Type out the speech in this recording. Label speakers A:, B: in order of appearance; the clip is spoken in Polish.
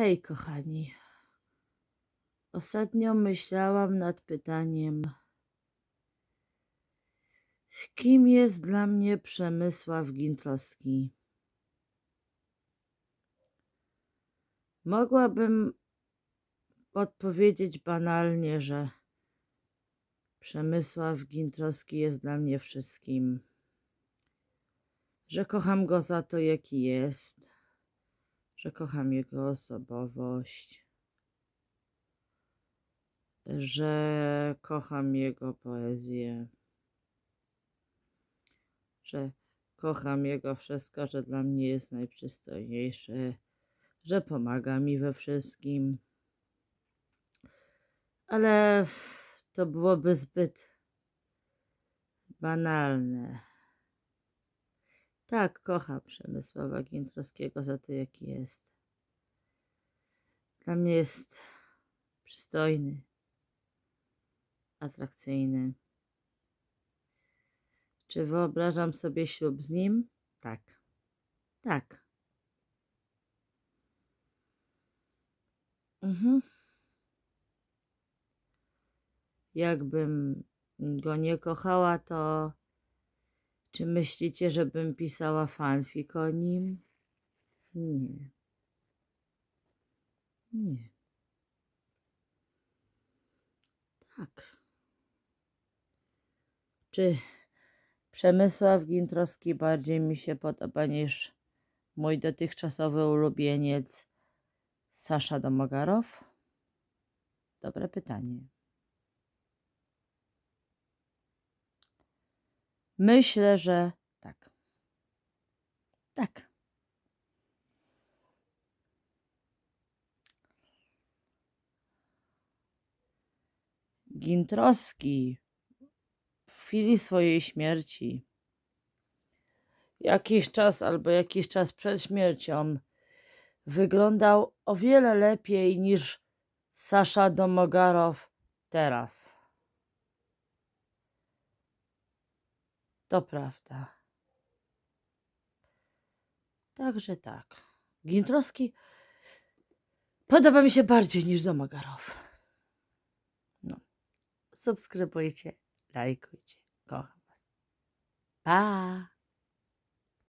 A: Hej, kochani. Ostatnio myślałam nad pytaniem, kim jest dla mnie Przemysław Gintrowski? Mogłabym odpowiedzieć banalnie, że Przemysław Gintrowski jest dla mnie wszystkim. Że kocham go za to, jaki jest, że kocham jego osobowość, że kocham jego poezję, że kocham jego wszystko, że dla mnie jest najprzystojniejsze, że pomaga mi we wszystkim. Ale to byłoby zbyt banalne. Tak, kocham Przemysława Gintrowskiego za to, jaki jest. Dla mnie jest przystojny, atrakcyjny. Czy wyobrażam sobie ślub z nim? Tak. Tak. Mhm. Jakbym go nie kochała, to czy myślicie, żebym pisała fanfic o nim? Nie. Nie. Tak. Czy Przemysław Gintrowski bardziej mi się podoba niż mój dotychczasowy ulubieniec Sasza Domogarow? Dobre pytanie. Myślę, że tak. Tak. Gintrowski w chwili swojej śmierci, jakiś czas albo jakiś czas przed śmiercią, wyglądał o wiele lepiej niż Sasza Domogarow teraz. To prawda. Także tak. Gintrowski podoba mi się bardziej niż Domogarow. No. Subskrybujcie, lajkujcie. Kocham Was. Pa!